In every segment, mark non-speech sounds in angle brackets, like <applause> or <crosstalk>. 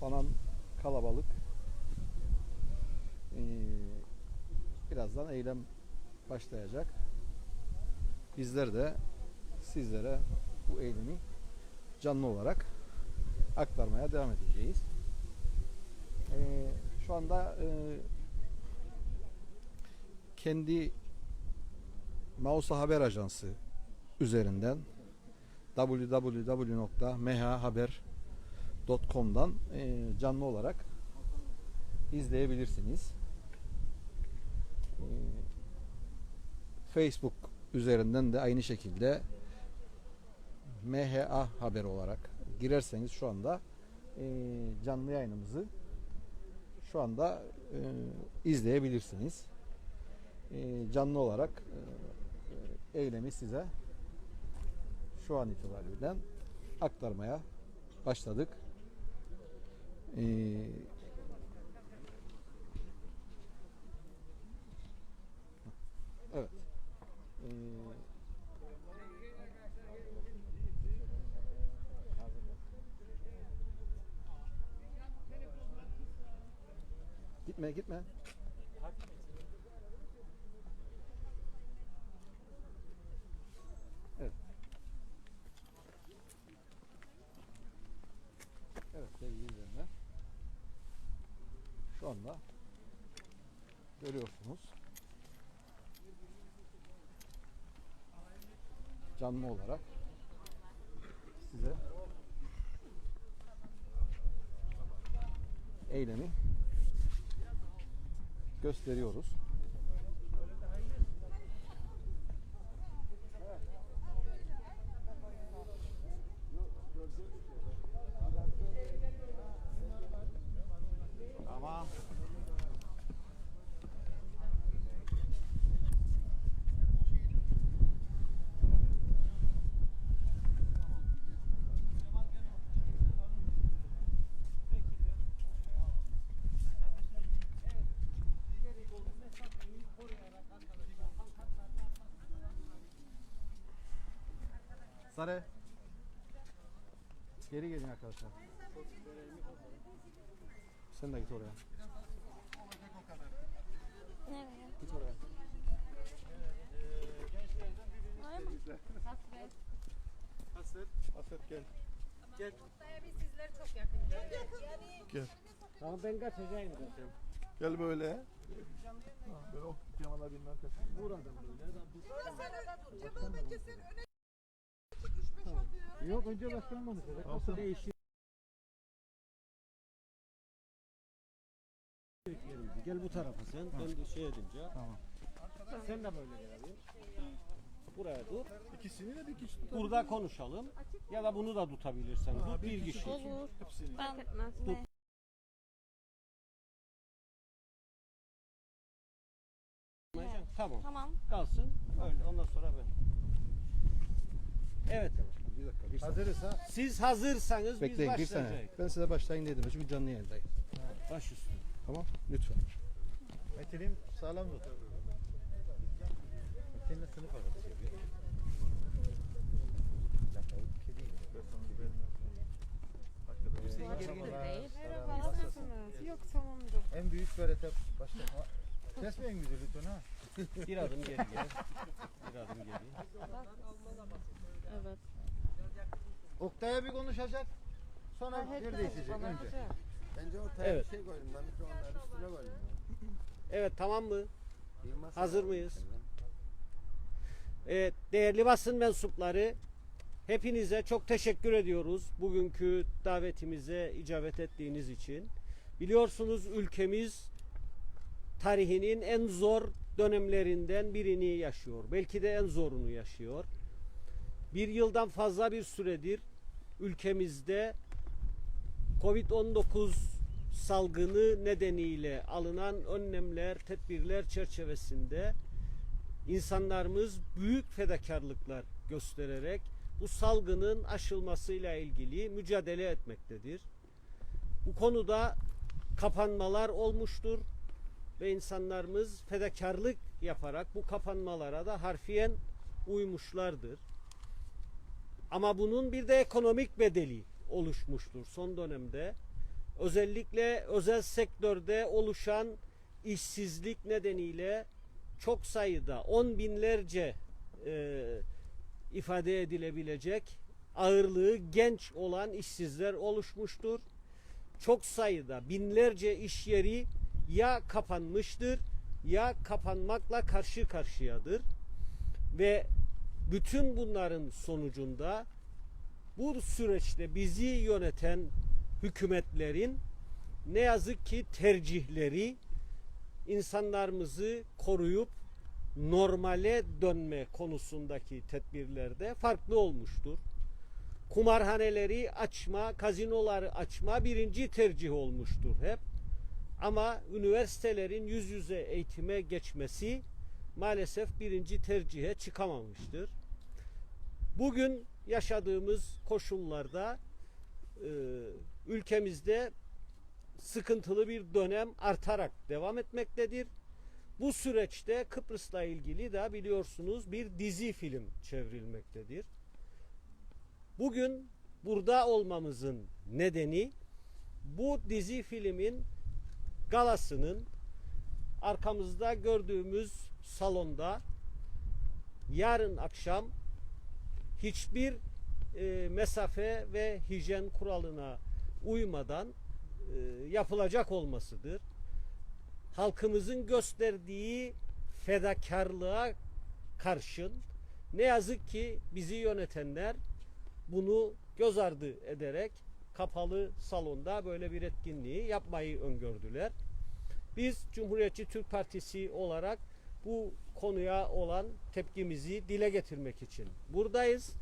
falan kalabalık. Ee, birazdan eylem başlayacak. Bizler de sizlere bu eylemi canlı olarak aktarmaya devam edeceğiz. Ee, şu anda e, kendi Mausa Haber Ajansı üzerinden www.mhahaber.com'dan e, canlı olarak izleyebilirsiniz. E, Facebook üzerinden de aynı şekilde MHA Haber olarak girerseniz şu anda e, canlı yayınımızı şu anda izleyebilirsiniz. Canlı olarak eylemi size şu an itibariyle aktarmaya başladık. E, evet. E, gitme gitme. Evet. Evet sevgili izleyenler. Anda görüyorsunuz. Canlı olarak size eylemi gösteriyoruz. Sarı. Geri gelin arkadaşlar. Sen de git oraya. Nereye? Git oraya. Hasret. Hasret. Hasret gel. Gel. Biz sizler çok yakın. Yani Gel. Tamam ben kaçacağım zaten. Gel böyle. Böyle o pijamalar binin arkasına. Buradan böyle. Cemal bence sen öne Yok önce başkan konuşacak. Nasıl? Yerimizi. Gel bu tarafa sen. Ben de şey edince. Tamam. Sen de böyle gel abi. Buraya dur. İkisini de bir kişi tutar. Burada konuşalım. Ya da bunu da tutabilirsen. Tut bir bir kişi. Olur. Hepsini. Ben Tut. Tamam. Tamam. Kalsın. Öyle. Ondan sonra ben. Evet. Bir dakika. Bir saniye. Hazırız ha. Siz hazırsanız Bekleyin biz bir saniye. başlayacağız. Ben size başlayın dedim. Çünkü canlı yayındayım. Baş üstüne. Tamam. Lütfen. Metin'im sağlam tut. Metin'le sınıf arası yapıyor. Hüseyin gelin. Merhaba nasılsınız? Yok tamamdır. En büyük böyle başta. Kesmeyin bizi lütfen ha. <laughs> Bir adım geri gel. Bir adım geri. Evet. Oktay'a bir konuşacak. Sonra yer değişecek önce. Bence ortaya Evet. bir şey koydum. Ben mikrofonları üstüne koydum. Evet tamam mı? Bir masa Hazır mıyız? Evet değerli basın mensupları hepinize çok teşekkür ediyoruz bugünkü davetimize icabet ettiğiniz için. Biliyorsunuz ülkemiz tarihinin en zor dönemlerinden birini yaşıyor. Belki de en zorunu yaşıyor. Bir yıldan fazla bir süredir ülkemizde Covid-19 salgını nedeniyle alınan önlemler, tedbirler çerçevesinde insanlarımız büyük fedakarlıklar göstererek bu salgının aşılmasıyla ilgili mücadele etmektedir. Bu konuda kapanmalar olmuştur ve insanlarımız fedakarlık yaparak bu kapanmalara da harfiyen uymuşlardır. Ama bunun bir de ekonomik bedeli oluşmuştur son dönemde. özellikle özel sektörde oluşan işsizlik nedeniyle çok sayıda on binlerce e, ifade edilebilecek ağırlığı genç olan işsizler oluşmuştur. Çok sayıda binlerce iş yeri ya kapanmıştır ya kapanmakla karşı karşıyadır. Ve bütün bunların sonucunda bu süreçte bizi yöneten hükümetlerin ne yazık ki tercihleri insanlarımızı koruyup normale dönme konusundaki tedbirlerde farklı olmuştur. Kumarhaneleri açma, kazinoları açma birinci tercih olmuştur hep. Ama üniversitelerin yüz yüze eğitime geçmesi maalesef birinci tercihe çıkamamıştır. Bugün yaşadığımız koşullarda e, ülkemizde sıkıntılı bir dönem artarak devam etmektedir. Bu süreçte Kıbrıs'la ilgili de biliyorsunuz bir dizi film çevrilmektedir. Bugün burada olmamızın nedeni bu dizi filmin galasının arkamızda gördüğümüz salonda yarın akşam hiçbir e, mesafe ve hijyen kuralına uymadan e, yapılacak olmasıdır. Halkımızın gösterdiği fedakarlığa karşın ne yazık ki bizi yönetenler bunu göz ardı ederek kapalı salonda böyle bir etkinliği yapmayı öngördüler. Biz Cumhuriyetçi Türk Partisi olarak bu konuya olan tepkimizi dile getirmek için buradayız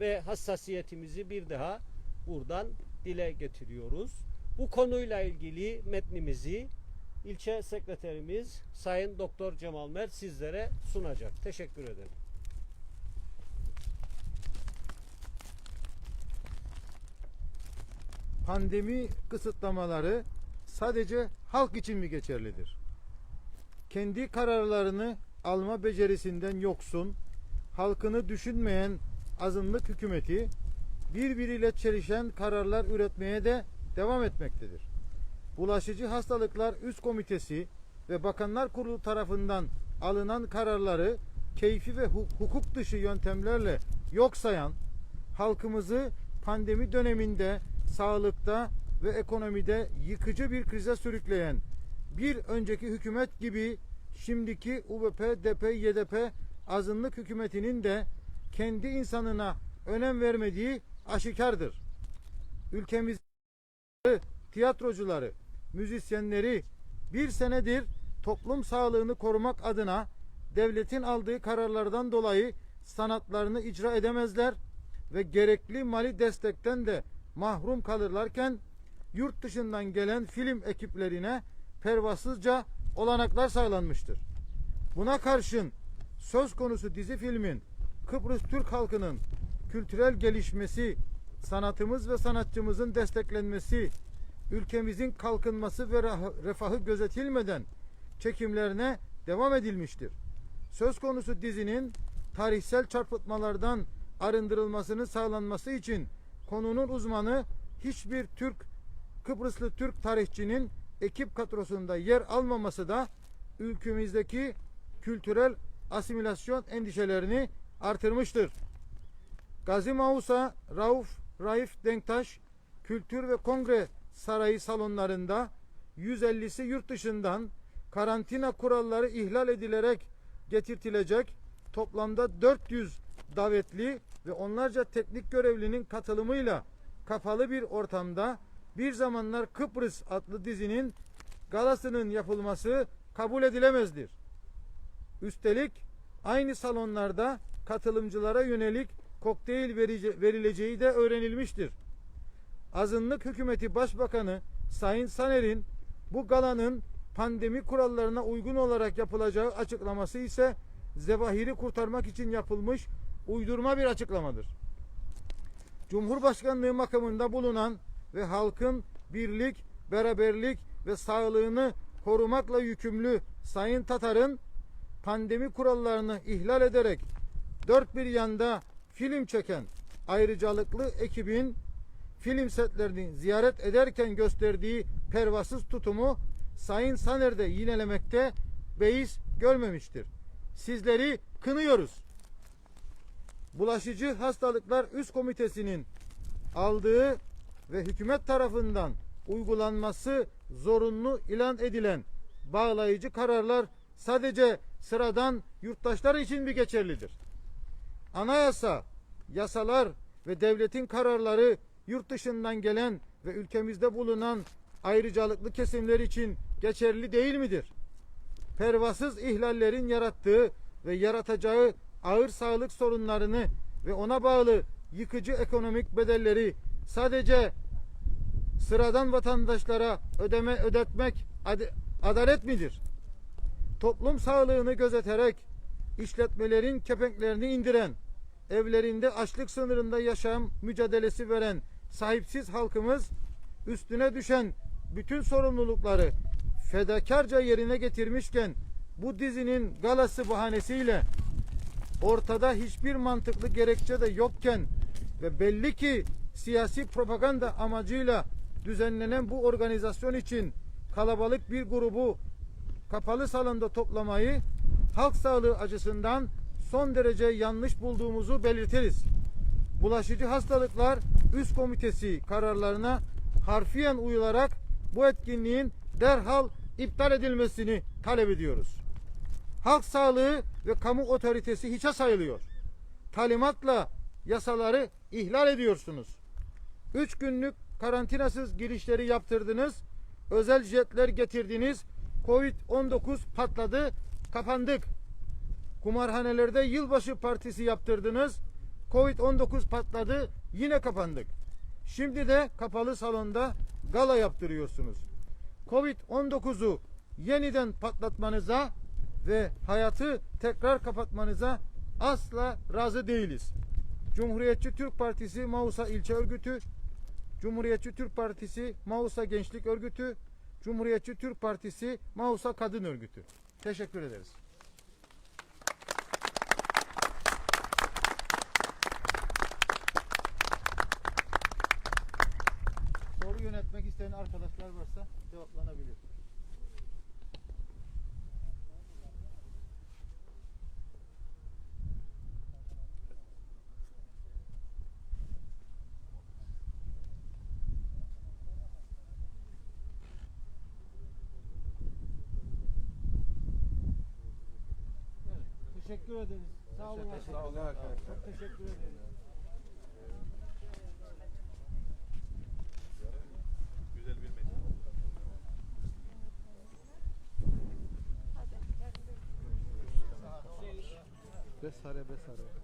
ve hassasiyetimizi bir daha buradan dile getiriyoruz. Bu konuyla ilgili metnimizi ilçe sekreterimiz Sayın Doktor Cemal Mert sizlere sunacak. Teşekkür ederim. Pandemi kısıtlamaları sadece halk için mi geçerlidir? Kendi kararlarını alma becerisinden yoksun, halkını düşünmeyen azınlık hükümeti birbiriyle çelişen kararlar üretmeye de devam etmektedir. Bulaşıcı Hastalıklar Üst Komitesi ve Bakanlar Kurulu tarafından alınan kararları keyfi ve hu- hukuk dışı yöntemlerle yok sayan, halkımızı pandemi döneminde sağlıkta ve ekonomide yıkıcı bir krize sürükleyen bir önceki hükümet gibi şimdiki UBP, DP, YDP azınlık hükümetinin de kendi insanına önem vermediği aşikardır. Ülkemiz tiyatrocuları, müzisyenleri bir senedir toplum sağlığını korumak adına devletin aldığı kararlardan dolayı sanatlarını icra edemezler ve gerekli mali destekten de mahrum kalırlarken yurt dışından gelen film ekiplerine pervasızca olanaklar sağlanmıştır. Buna karşın söz konusu dizi filmin Kıbrıs Türk halkının kültürel gelişmesi, sanatımız ve sanatçımızın desteklenmesi, ülkemizin kalkınması ve refahı gözetilmeden çekimlerine devam edilmiştir. Söz konusu dizinin tarihsel çarpıtmalardan arındırılmasının sağlanması için konunun uzmanı hiçbir Türk Kıbrıslı Türk tarihçinin ekip kadrosunda yer almaması da ülkemizdeki kültürel asimilasyon endişelerini artırmıştır. Gazi Mausa, Rauf, Raif Denktaş Kültür ve Kongre Sarayı salonlarında 150'si yurt dışından karantina kuralları ihlal edilerek getirtilecek toplamda 400 davetli ve onlarca teknik görevlinin katılımıyla kapalı bir ortamda bir zamanlar Kıbrıs adlı dizinin galasının yapılması kabul edilemezdir. Üstelik aynı salonlarda katılımcılara yönelik kokteyl verileceği de öğrenilmiştir. Azınlık Hükümeti Başbakanı Sayın Saner'in bu galanın pandemi kurallarına uygun olarak yapılacağı açıklaması ise zevahiri kurtarmak için yapılmış uydurma bir açıklamadır. Cumhurbaşkanlığı makamında bulunan ve halkın birlik, beraberlik ve sağlığını korumakla yükümlü Sayın Tatar'ın pandemi kurallarını ihlal ederek dört bir yanda film çeken ayrıcalıklı ekibin film setlerini ziyaret ederken gösterdiği pervasız tutumu Sayın Saner de yinelemekte beis görmemiştir. Sizleri kınıyoruz. Bulaşıcı Hastalıklar Üst Komitesi'nin aldığı ve hükümet tarafından uygulanması zorunlu ilan edilen bağlayıcı kararlar sadece sıradan yurttaşlar için mi geçerlidir? Anayasa, yasalar ve devletin kararları yurt dışından gelen ve ülkemizde bulunan ayrıcalıklı kesimler için geçerli değil midir? Pervasız ihlallerin yarattığı ve yaratacağı ağır sağlık sorunlarını ve ona bağlı yıkıcı ekonomik bedelleri sadece sıradan vatandaşlara ödeme ödetmek ad- adalet midir? Toplum sağlığını gözeterek işletmelerin kepenklerini indiren, evlerinde açlık sınırında yaşam mücadelesi veren sahipsiz halkımız üstüne düşen bütün sorumlulukları fedakarca yerine getirmişken bu dizinin galası bahanesiyle ortada hiçbir mantıklı gerekçe de yokken ve belli ki siyasi propaganda amacıyla düzenlenen bu organizasyon için kalabalık bir grubu kapalı salonda toplamayı halk sağlığı açısından son derece yanlış bulduğumuzu belirtiriz. Bulaşıcı Hastalıklar Üst Komitesi kararlarına harfiyen uyularak bu etkinliğin derhal iptal edilmesini talep ediyoruz. Halk sağlığı ve kamu otoritesi hiçe sayılıyor. Talimatla yasaları ihlal ediyorsunuz. Üç günlük karantinasız girişleri yaptırdınız. Özel jetler getirdiniz. Covid-19 patladı, kapandık. Kumarhanelerde yılbaşı partisi yaptırdınız. Covid-19 patladı, yine kapandık. Şimdi de kapalı salonda gala yaptırıyorsunuz. Covid-19'u yeniden patlatmanıza ve hayatı tekrar kapatmanıza asla razı değiliz. Cumhuriyetçi Türk Partisi Mausa İlçe Örgütü, Cumhuriyetçi Türk Partisi Mausa Gençlik Örgütü, Cumhuriyetçi Türk Partisi Mausa Kadın Örgütü. Teşekkür ederiz. Soru yönetmek isteyen arkadaşlar varsa cevaplanabilir. Teşekkür ederiz. Sağ olun arkadaşlar. Çok teşekkür ederiz. Besare besare.